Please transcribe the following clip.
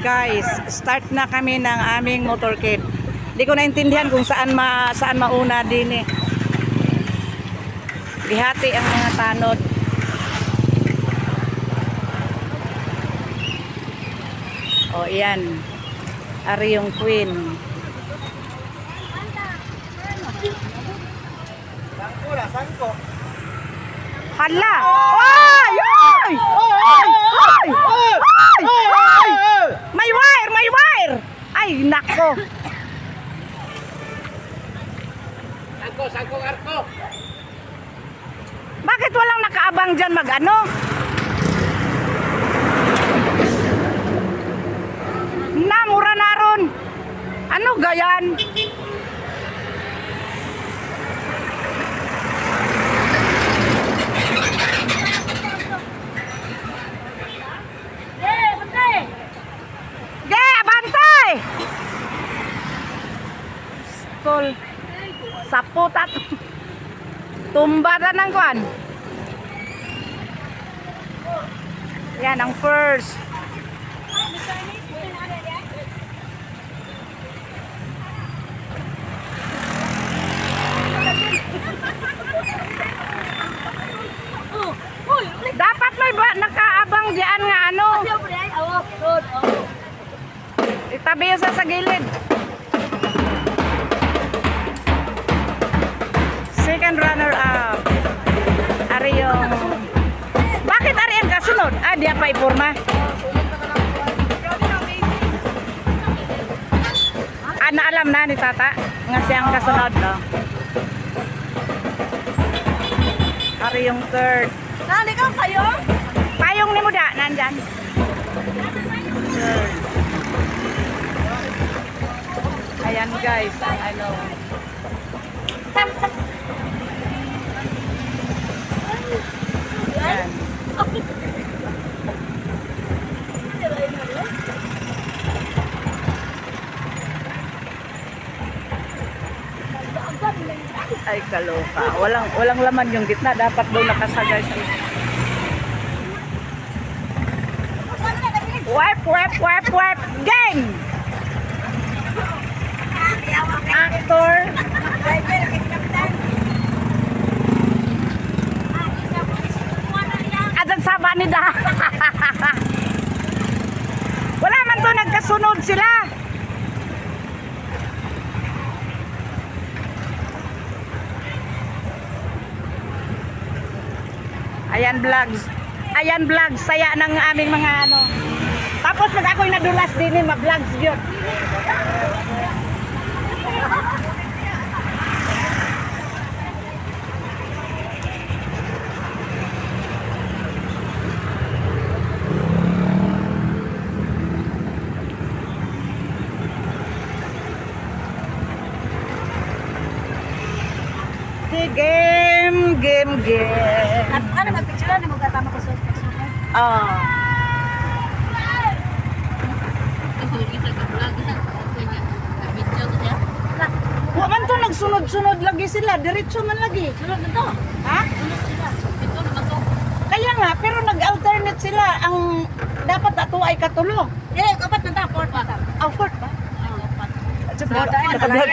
Guys, start na kami ng aming motorcade. Hindi ko naintindihan kung saan ma saan mauna din eh. Bihati ang mga tanod. O, iyan. Ari yung queen. Hala! Ay! Ay! Ay! Ay! Ay! Ay! May wire! May wire! Ay, nako! Sangko, sangko, arko. Bakit walang nakaabang dyan mag-ano? Na, mura na ron. Ano gayan? Ge, abantay! Stol. Saputat. Tumbatan ng kwan. Yan ang first. Dapat may ba nakaabang diyan nga ano. Itabi sa sa gilid. Ah, diya pa ipurma. Ah, naalam na ni tata. Nga siyang kasunod, no? Ari yung third. Nani ka kayo? Payong ni mo da, nandyan. Third. Ayan guys, ano. Ayan. Ay kaloka. Walang walang laman yung gitna. Dapat daw nakasagay sa Wipe, wipe, wipe, wipe. Gang! Actor. Adan sama ni da. Wala man to nagkasunod sila. Ayan vlogs. Ayan vlogs. Saya ng aming mga ano. Tapos pag ako'y nadulas din eh, ma-vlogs yun. Si game, game, game. At ano mag-picture na magkatama ko sa Oh. Wa man to nagsunod-sunod lagi sila, diretso man lagi. Sunod na to. Ha? Sunod sila. Ito naman to. Kaya nga, pero nag-alternate sila. Ang dapat ato ay katulo. Eh, kapat na ta, fourth ta. Oh, fourth ba? Oh, kapat. Naka-vlog